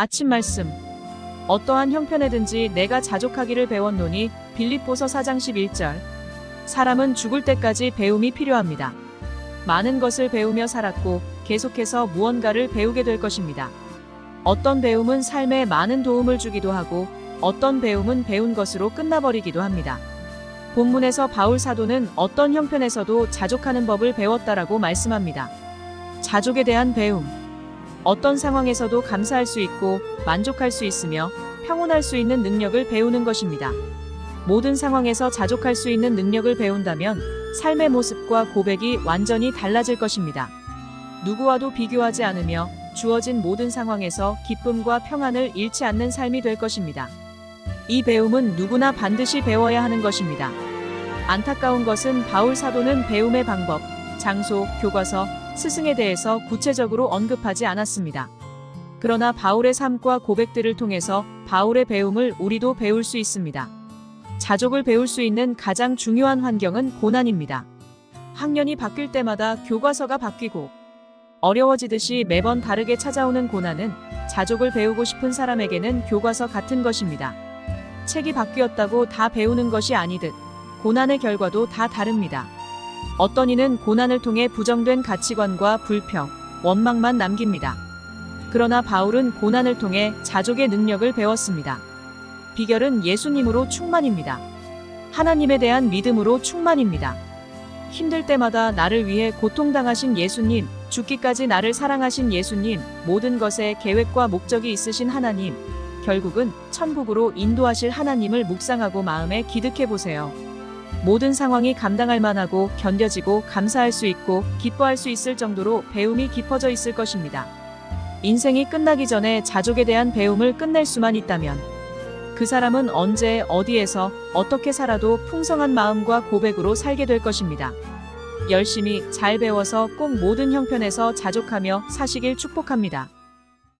아침 말씀. 어떠한 형편에든지 내가 자족하기를 배웠노니 빌립보서 4장 11절. 사람은 죽을 때까지 배움이 필요합니다. 많은 것을 배우며 살았고 계속해서 무언가를 배우게 될 것입니다. 어떤 배움은 삶에 많은 도움을 주기도 하고 어떤 배움은 배운 것으로 끝나버리기도 합니다. 본문에서 바울 사도는 어떤 형편에서도 자족하는 법을 배웠다라고 말씀합니다. 자족에 대한 배움. 어떤 상황에서도 감사할 수 있고 만족할 수 있으며 평온할 수 있는 능력을 배우는 것입니다. 모든 상황에서 자족할 수 있는 능력을 배운다면 삶의 모습과 고백이 완전히 달라질 것입니다. 누구와도 비교하지 않으며 주어진 모든 상황에서 기쁨과 평안을 잃지 않는 삶이 될 것입니다. 이 배움은 누구나 반드시 배워야 하는 것입니다. 안타까운 것은 바울 사도는 배움의 방법, 장소, 교과서, 스승에 대해서 구체적으로 언급하지 않았습니다. 그러나 바울의 삶과 고백들을 통해서 바울의 배움을 우리도 배울 수 있습니다. 자족을 배울 수 있는 가장 중요한 환경은 고난입니다. 학년이 바뀔 때마다 교과서가 바뀌고 어려워지듯이 매번 다르게 찾아오는 고난은 자족을 배우고 싶은 사람에게는 교과서 같은 것입니다. 책이 바뀌었다고 다 배우는 것이 아니듯 고난의 결과도 다 다릅니다. 어떤 이는 고난을 통해 부정된 가치관과 불평, 원망만 남깁니다. 그러나 바울은 고난을 통해 자족의 능력을 배웠습니다. 비결은 예수님으로 충만입니다. 하나님에 대한 믿음으로 충만입니다. 힘들 때마다 나를 위해 고통당하신 예수님, 죽기까지 나를 사랑하신 예수님, 모든 것에 계획과 목적이 있으신 하나님, 결국은 천국으로 인도하실 하나님을 묵상하고 마음에 기득해 보세요. 모든 상황이 감당할 만하고 견뎌지고 감사할 수 있고 기뻐할 수 있을 정도로 배움이 깊어져 있을 것입니다. 인생이 끝나기 전에 자족에 대한 배움을 끝낼 수만 있다면 그 사람은 언제 어디에서 어떻게 살아도 풍성한 마음과 고백으로 살게 될 것입니다. 열심히 잘 배워서 꼭 모든 형편에서 자족하며 사시길 축복합니다.